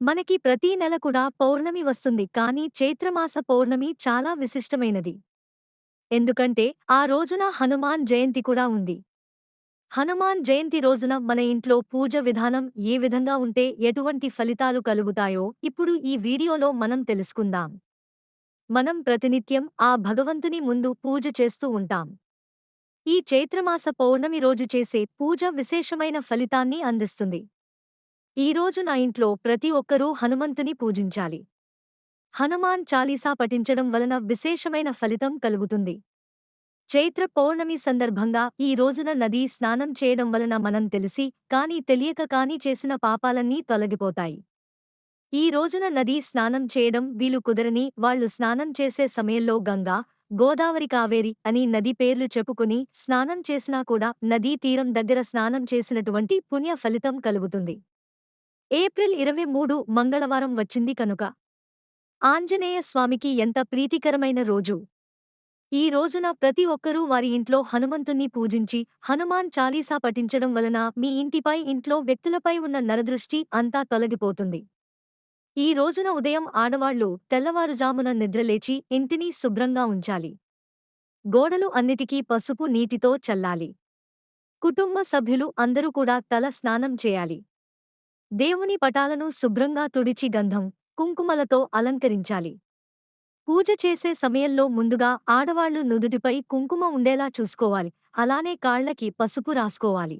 మనకి ప్రతీ నెల కూడా పౌర్ణమి వస్తుంది. కానీ చైత్రమాస పౌర్ణమి చాలా విశిష్టమైనది. ఎందుకంటే ఆ రోజున హనుమాన్ జయంతి కూడా ఉంది. హనుమాన్ జయంతి రోజున మన ఇంట్లో పూజ విధానం ఏ విధంగా ఉంటే ఎటువంటి ఫలితాలు కలుగుతాయో ఇప్పుడు ఈ వీడియోలో మనం తెలుసుకుందాం. మనం ప్రతినిత్యం ఆ భగవంతుని ముందు పూజ చేస్తూ ఉంటాం. ఈ చైత్రమాస పౌర్ణమి రోజు చేసే పూజ విశేషమైన ఫలితాన్ని అందిస్తుంది. ఈరోజు నా ఇంట్లో ప్రతి ఒక్కరూ హనుమంతుని పూజించాలి. హనుమాన్ చాలీసా పఠించడం వలన విశేషమైన ఫలితం కలుగుతుంది. చైత్ర పౌర్ణమి సందర్భంగా ఈ రోజున నదీ స్నానం చేయడం వలన మనం తెలిసి కాని తెలియక కాని చేసిన పాపాలన్నీ తొలగిపోతాయి. ఈ రోజున నదీ స్నానం చేయడం వీలు కుదరని వాళ్ళు స్నానం చేసే సమయంలో గంగా గోదావరి కావేరి అని నది పేర్లు చెప్పుకుని స్నానం చేసినా కూడా నదీ తీరం దగ్గర స్నానం చేసినటువంటి పుణ్య ఫలితం కలుగుతుంది. ఏప్రిల్ ఇరవై మూడు మంగళవారం వచ్చింది కనుక. ఆంజనేయ స్వామికి ఎంత ప్రీతికరమైన రోజు. ఈ రోజున ప్రతి ఒక్కరూ వారి ఇంట్లో హనుమంతుణ్ణి పూజించి హనుమాన్ చాలీసా పఠించడం వలన మీ ఇంటిపై ఇంట్లో వ్యక్తులపై ఉన్న నరదృష్టి అంతా తొలగిపోతుంది. ఈ రోజున ఉదయం ఆడవాళ్ళు తెల్లవారుజామున నిద్రలేచి ఇంటిని శుభ్రంగా ఉంచాలి. గోడలు అన్నిటికీ పసుపు నీటితో చల్లాలి. కుటుంబ సభ్యులు అందరూ కూడా తల స్నానం చేయాలి. దేవుని పటాలను శుభ్రంగా తుడిచి గంధం కుంకుమలతో అలంకరించాలి. పూజ చేసే సమయంలో ముందుగా ఆడవాళ్ళు నుదుటిపై కుంకుమ ఉండేలా చూసుకోవాలి. అలానే కాళ్ళకి పసుపు రాసుకోవాలి.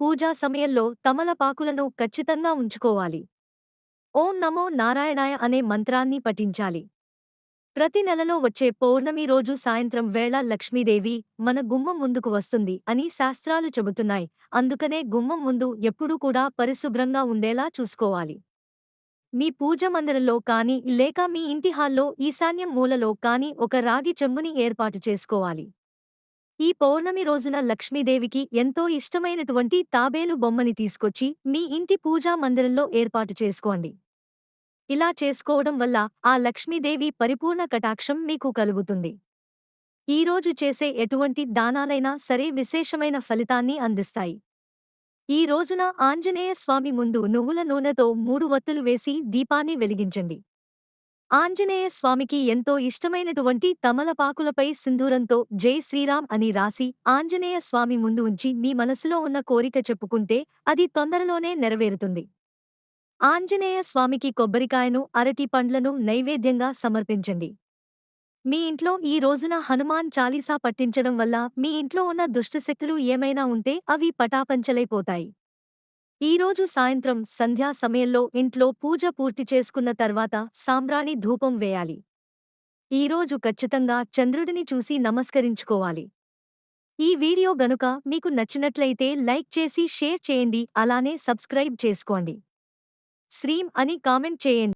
పూజా సమయంలో తమలపాకులను ఖచ్చితంగా ఉంచుకోవాలి. ఓం నమో నారాయణాయ అనే మంత్రాన్ని పఠించాలి. ప్రతి నెలలో వచ్చే పౌర్ణమి రోజు సాయంత్రం వేళ లక్ష్మీదేవి మన గుమ్మం ముందుకు వస్తుంది అని శాస్త్రాలు చెబుతున్నాయి. అందుకనే గుమ్మం ముందు ఎప్పుడూ కూడా పరిశుభ్రంగా ఉండేలా చూసుకోవాలి. మీ పూజ మందిరంలో కాని లేక మీ ఇంటి హాల్లో ఈశాన్యం మూలలో కాని ఒక రాగి చెంబుని ఏర్పాటు చేసుకోవాలి. ఈ పౌర్ణమి రోజున లక్ష్మీదేవికి ఎంతో ఇష్టమైనటువంటి తాబేలు బొమ్మని తీసుకొచ్చి మీ ఇంటి పూజా మందిరంలో ఏర్పాటు చేసుకోండి. ఇలా చేసుకోవడం వల్ల ఆ లక్ష్మీదేవి పరిపూర్ణ కటాక్షం మీకు కలుగుతుంది. ఈరోజు చేసే ఎటువంటి దానాలైనా సరే విశేషమైన ఫలితాన్ని అందిస్తాయి. ఈ రోజున ఆంజనేయ స్వామి ముందు నువ్వుల నూనెతో మూడు వత్తులు వేసి దీపాన్ని వెలిగించండి. ఆంజనేయ స్వామికి ఎంతో ఇష్టమైనటువంటి తమలపాకులపై సింధూరంతో జై శ్రీరామ్ అని రాసి ఆంజనేయ స్వామి ముందు ఉంచి మీ మనసులో ఉన్న కోరిక చెప్పుకుంటే అది తొందరలోనే నెరవేరుతుంది. ఆంజనేయ స్వామికి కొబ్బరికాయను అరటి పండ్లను నైవేద్యంగా సమర్పించండి. మీ ఇంట్లో ఈ రోజున హనుమాన్ చాలీసా పట్టించడం వల్ల మీ ఇంట్లో ఉన్న దుష్టశక్తులు ఏమైనా ఉంటే అవి పటాపంచలైపోతాయి. ఈరోజు సాయంత్రం సంధ్యా సమయంలో ఇంట్లో పూజ పూర్తి చేసుకున్న తర్వాత సాంబ్రాణి ధూపం వేయాలి. ఈరోజు ఖచ్చితంగా చంద్రుడిని చూసి నమస్కరించుకోవాలి. ఈ వీడియో గనుక మీకు నచ్చినట్లయితే లైక్ చేసి షేర్ చేయండి అలానే సబ్స్క్రైబ్ చేసుకోండి. శ్రీం అని కామెంట్ చేయండి.